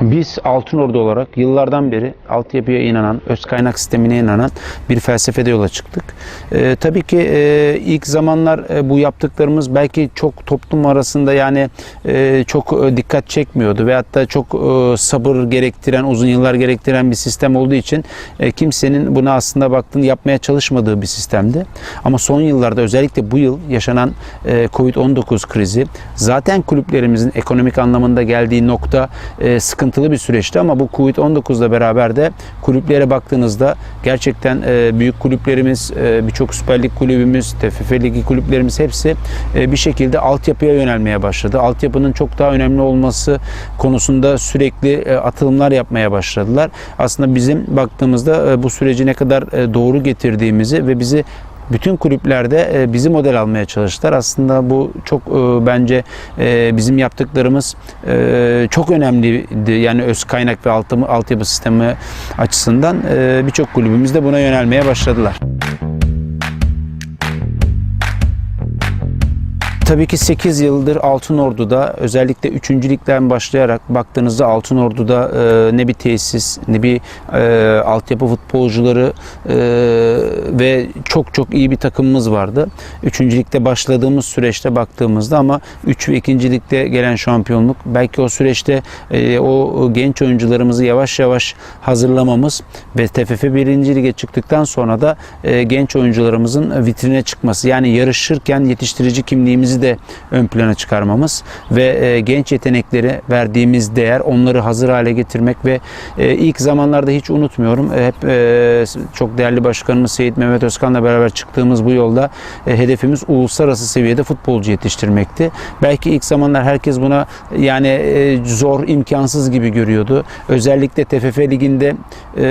Biz Altınordu olarak yıllardan beri altyapıya inanan, öz kaynak sistemine inanan bir felsefede yola çıktık. Ee, tabii ki e, ilk zamanlar e, bu yaptıklarımız belki çok toplum arasında yani e, çok e, dikkat çekmiyordu veyahut da çok e, sabır gerektiren, uzun yıllar gerektiren bir sistem olduğu için e, kimsenin buna aslında baktığını yapmaya çalışmadığı bir sistemdi. Ama son yıllarda özellikle bu yıl yaşanan e, Covid-19 krizi zaten kulüplerimizin ekonomik anlamında geldiği nokta e, sıkıntılı bir süreçti ama bu Covid-19'la beraber de kulüplere baktığınızda gerçekten e, büyük kulüplerimiz, e, birçok Süper Lig kulübümüz, TFF Ligi kulüplerimiz hepsi e, bir şekilde altyapıya yönelmeye başladı. Altyapının çok daha önemli olması konusunda sürekli e, atılımlar yapmaya başladılar. Aslında bizim baktığımızda bu süreci ne kadar doğru getirdiğimizi ve bizi bütün kulüplerde e, bizi model almaya çalıştılar. Aslında bu çok e, bence e, bizim yaptıklarımız çok önemliydi. Yani öz kaynak ve altyapı sistemi açısından birçok kulübümüz de buna yönelmeye başladılar. Tabii ki 8 yıldır Altınordu'da özellikle 3. ligden başlayarak baktığınızda Altınordu'da e, ne bir tesis ne bir e, altyapı futbolcuları e, ve çok çok iyi bir takımımız vardı. 3. ligde başladığımız süreçte baktığımızda ama 3 ve 2. ligde gelen şampiyonluk belki o süreçte e, o genç oyuncularımızı yavaş yavaş hazırlamamız ve TFF 1. lige çıktıktan sonra da e, genç oyuncularımızın vitrine çıkması yani yarışırken yetiştirici kimliğimizi de ön plana çıkarmamız ve e, genç yetenekleri verdiğimiz değer onları hazır hale getirmek ve e, ilk zamanlarda hiç unutmuyorum e, hep çok değerli başkanımız Seyit Mehmet Özkan'la beraber çıktığımız bu yolda hedefimiz uluslararası seviyede futbolcu yetiştirmekti. Belki ilk zamanlar herkes buna yani zor, imkansız gibi görüyordu. Özellikle TFF liginde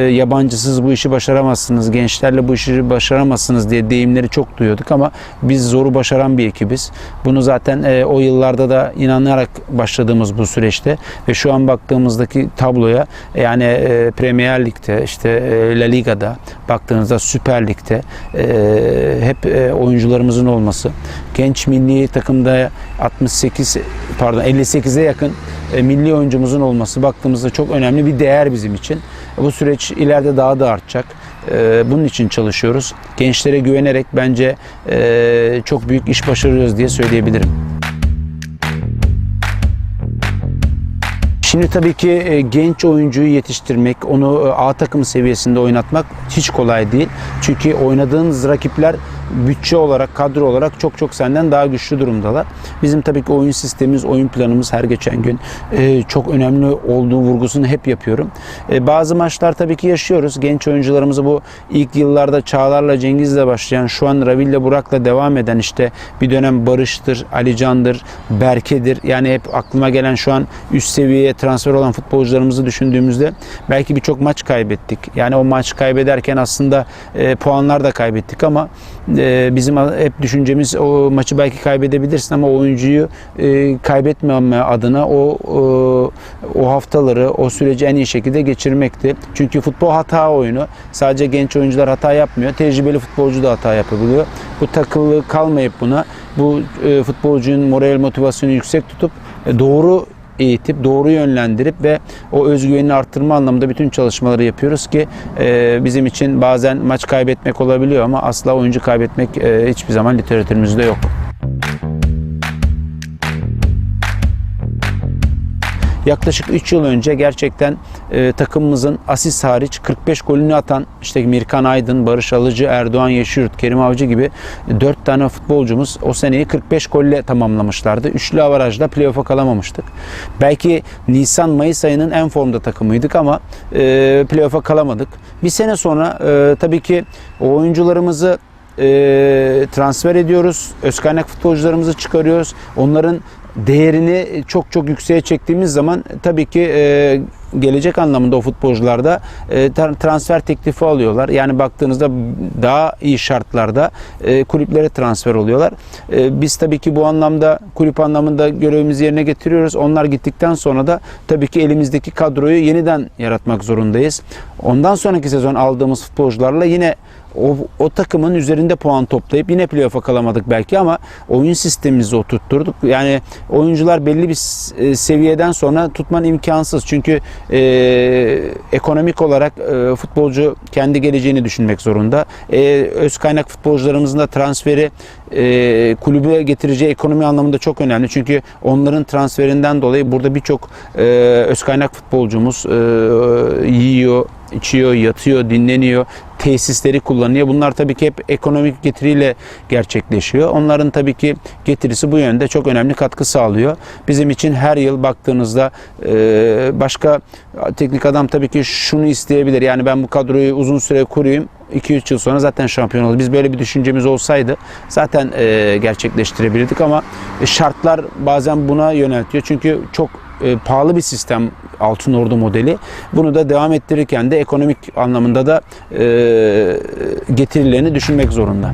yabancısız bu işi başaramazsınız, gençlerle bu işi başaramazsınız diye deyimleri çok duyuyorduk ama biz zoru başaran bir ekibiz. Bunu zaten e, o yıllarda da inanarak başladığımız bu süreçte ve şu an baktığımızdaki tabloya yani e, Premier Lig'de işte e, La Liga'da baktığınızda Süper Lig'de e, hep e, oyuncularımızın olması genç milli takımda 68 pardon 58'e yakın e, milli oyuncumuzun olması baktığımızda çok önemli bir değer bizim için. Bu süreç ileride daha da artacak. E, Bunun için çalışıyoruz. Gençlere güvenerek bence e, çok büyük iş başarıyoruz diye söyleyebilirim. Şimdi tabii ki e, genç oyuncuyu yetiştirmek, onu e, A takım seviyesinde oynatmak hiç kolay değil. Çünkü oynadığınız rakipler bütçe olarak, kadro olarak çok çok senden daha güçlü durumdalar. Bizim tabii ki oyun sistemimiz, oyun planımız her geçen gün e, çok önemli olduğu vurgusunu hep yapıyorum. E, Bazı maçlar tabii ki yaşıyoruz. Genç oyuncularımızı bu ilk yıllarda Çağlar'la Cengiz'le başlayan, şu an Ravil'le Burak'la devam eden işte bir dönem Barış'tır, Alican'dır, Berke'dir. Yani hep aklıma gelen şu an üst seviyeye transfer olan futbolcularımızı düşündüğümüzde belki birçok maç kaybettik. Yani o maç kaybederken aslında e, puanlar da kaybettik ama e, bizim hep düşüncemiz o maçı belki kaybedebilirsin ama oyuncuyu e, kaybetmeme adına o o haftaları, o süreci en iyi şekilde geçirmekti. Çünkü futbol hata oyunu. Sadece genç oyuncular hata yapmıyor. Tecrübeli futbolcu da hata yapabiliyor. Bu takılı kalmayıp buna bu e, futbolcunun moral motivasyonu yüksek tutup e, doğru eğitip doğru yönlendirip ve o özgüvenini arttırma anlamında bütün çalışmaları yapıyoruz ki e, bizim için bazen maç kaybetmek olabiliyor ama asla oyuncu kaybetmek e, hiçbir zaman literatürümüzde yok. Yaklaşık 3 yıl önce gerçekten e, takımımızın asist hariç 45 golünü atan işte Mirkan Aydın, Barış Alıcı, Erdoğan Yeşilyurt, Kerim Avcı gibi 4 tane futbolcumuz o seneyi 45 golle tamamlamışlardı. Üçlü avarajla playoff'a kalamamıştık. Belki Nisan-Mayıs ayının en formda takımıydık ama e, playoff'a kalamadık. Bir sene sonra e, tabii ki oyuncularımızı e, transfer ediyoruz. Öz kaynak futbolcularımızı çıkarıyoruz. Onların değerini çok çok yükseğe çektiğimiz zaman tabii ki e, gelecek anlamında o futbolcularda e, tra- transfer teklifi alıyorlar. Yani baktığınızda daha iyi şartlarda e, kulüplere transfer oluyorlar. E, biz tabii ki bu anlamda kulüp anlamında görevimizi yerine getiriyoruz. Onlar gittikten sonra da tabii ki elimizdeki kadroyu yeniden yaratmak zorundayız. Ondan sonraki sezon aldığımız futbolcularla yine o, o takımın üzerinde puan toplayıp yine playoff'a kalamadık belki ama oyun sistemimizi oturtturduk. Yani oyuncular belli bir e, seviyeden sonra tutman imkansız. Çünkü e, ekonomik olarak e, futbolcu kendi geleceğini düşünmek zorunda. E, öz kaynak futbolcularımızın da transferi e, kulübe getireceği ekonomi anlamında çok önemli. Çünkü onların transferinden dolayı burada birçok e, öz kaynak futbolcumuz e, yiyor, içiyor, yatıyor, dinleniyor, tesisleri kullanıyor. Bunlar tabii ki hep ekonomik getiriyle gerçekleşiyor. Onların tabii ki getirisi bu yönde çok önemli katkı sağlıyor. Bizim için her yıl baktığınızda e, başka teknik adam tabii ki şunu isteyebilir. Yani ben bu kadroyu uzun süre kurayım. 2-3 yıl sonra zaten şampiyon olur. Biz böyle bir düşüncemiz olsaydı zaten e, gerçekleştirebilirdik ama şartlar bazen buna yöneltiyor. Çünkü çok e, pahalı bir sistem Altın Ordu modeli. Bunu da devam ettirirken de ekonomik anlamında da e, getirilerini düşünmek zorunda.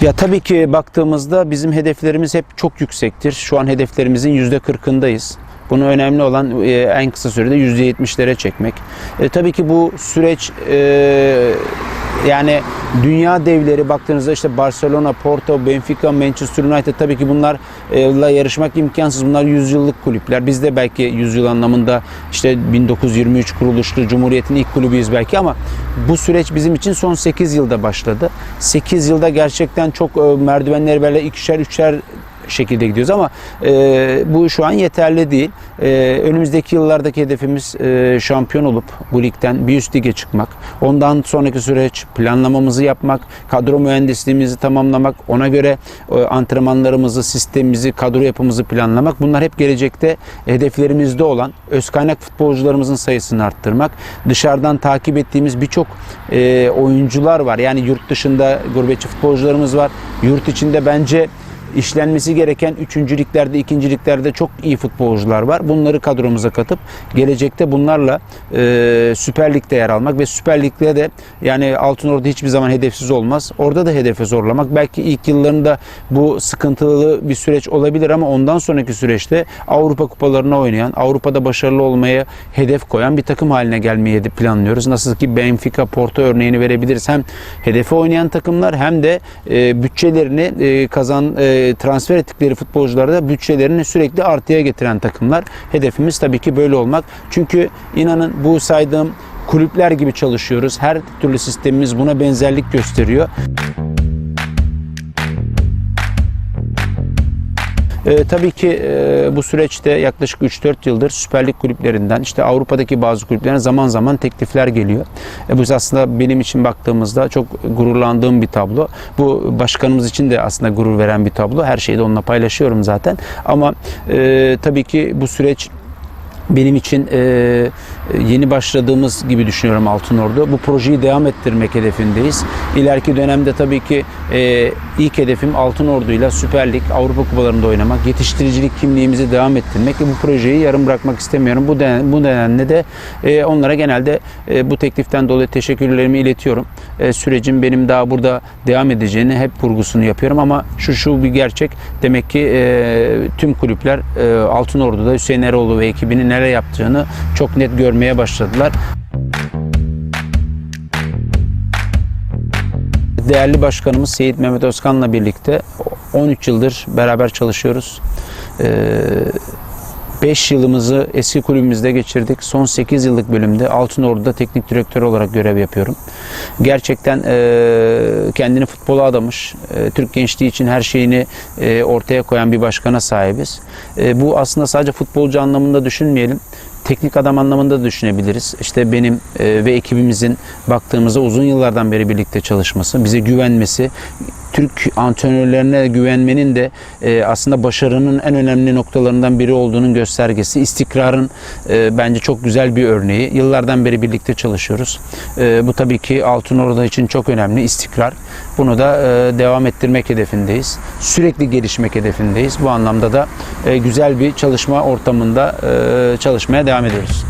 Ya tabii ki baktığımızda bizim hedeflerimiz hep çok yüksektir. Şu an hedeflerimizin yüzde kırkındayız. Bunu önemli olan e, en kısa sürede yüzde yetmişlere çekmek. E, tabii ki bu süreç e, yani dünya devleri baktığınızda işte Barcelona, Porto, Benfica, Manchester United tabii ki bunlarla yarışmak imkansız. Bunlar yüzyıllık kulüpler. Biz de belki yüzyıl anlamında işte 1923 kuruluşlu Cumhuriyet'in ilk kulübüyüz belki ama bu süreç bizim için son 8 yılda başladı. 8 yılda gerçekten çok e, merdivenleri böyle ikişer üçer şekilde gidiyoruz ama e, bu şu an yeterli değil. E, önümüzdeki yıllardaki hedefimiz e, şampiyon olup bu ligden bir üst lige çıkmak. Ondan sonraki süreç planlamamızı yapmak, kadro mühendisliğimizi tamamlamak, ona göre e, antrenmanlarımızı, sistemimizi, kadro yapımızı planlamak. Bunlar hep gelecekte hedeflerimizde olan öz kaynak futbolcularımızın sayısını arttırmak. Dışarıdan takip ettiğimiz birçok e, oyuncular var. Yani yurt dışında gurbetçi futbolcularımız var. Yurt içinde bence işlenmesi gereken üçüncülüklerde, ikinciliklerde çok iyi futbolcular var. Bunları kadromuza katıp gelecekte bunlarla e, Süper Lig'de yer almak ve Süper Lig'de de yani Altınordu hiçbir zaman hedefsiz olmaz. Orada da hedefe zorlamak. Belki ilk yıllarında bu sıkıntılı bir süreç olabilir ama ondan sonraki süreçte Avrupa kupalarına oynayan, Avrupa'da başarılı olmaya hedef koyan bir takım haline gelmeyi planlıyoruz. Nasıl ki Benfica, Porto örneğini verebiliriz. Hem hedefe oynayan takımlar hem de e, bütçelerini e, kazan e, transfer ettikleri futbolcuları da bütçelerini sürekli artıya getiren takımlar. Hedefimiz tabii ki böyle olmak. Çünkü inanın bu saydığım kulüpler gibi çalışıyoruz. Her türlü sistemimiz buna benzerlik gösteriyor. E, tabii ki e, bu süreçte yaklaşık 3-4 yıldır Süper Lig kulüplerinden işte Avrupa'daki bazı kulüplerine zaman zaman teklifler geliyor. E, bu aslında benim için baktığımızda çok gururlandığım bir tablo. Bu başkanımız için de aslında gurur veren bir tablo. Her şeyi de onunla paylaşıyorum zaten. Ama e, tabii ki bu süreç benim için e, yeni başladığımız gibi düşünüyorum Altınordu. Bu projeyi devam ettirmek hedefindeyiz. İleriki dönemde tabii ki e, ilk hedefim Altınordu ile Süper Lig, Avrupa Kupalarında oynamak, yetiştiricilik kimliğimizi devam ettirmek ve bu projeyi yarım bırakmak istemiyorum. Bu, denen, bu nedenle de e, onlara genelde e, bu tekliften dolayı teşekkürlerimi iletiyorum. E, sürecin benim daha burada devam edeceğini hep vurgusunu yapıyorum ama şu şu bir gerçek. Demek ki e, tüm kulüpler e, Altınordu'da Hüseyin Eroğlu ve ekibinin neler yaptığını çok net görmeye başladılar. Değerli başkanımız Seyit Mehmet Özkan'la birlikte 13 yıldır beraber çalışıyoruz. 5 yılımızı eski kulübümüzde geçirdik. Son 8 yıllık bölümde Altınordu'da teknik direktör olarak görev yapıyorum. Gerçekten e, kendini futbola adamış, e, Türk gençliği için her şeyini e, ortaya koyan bir başkana sahibiz. E, bu aslında sadece futbolcu anlamında düşünmeyelim teknik adam anlamında da düşünebiliriz. İşte benim e, ve ekibimizin baktığımızda uzun yıllardan beri birlikte çalışması, bize güvenmesi, Türk antrenörlerine güvenmenin de e, aslında başarının en önemli noktalarından biri olduğunun göstergesi. İstikrarın e, bence çok güzel bir örneği. Yıllardan beri birlikte çalışıyoruz. E, bu tabii ki Altınordu için çok önemli istikrar. Bunu da e, devam ettirmek hedefindeyiz. Sürekli gelişmek hedefindeyiz. Bu anlamda da e, güzel bir çalışma ortamında e, çalışmaya devam ediyoruz.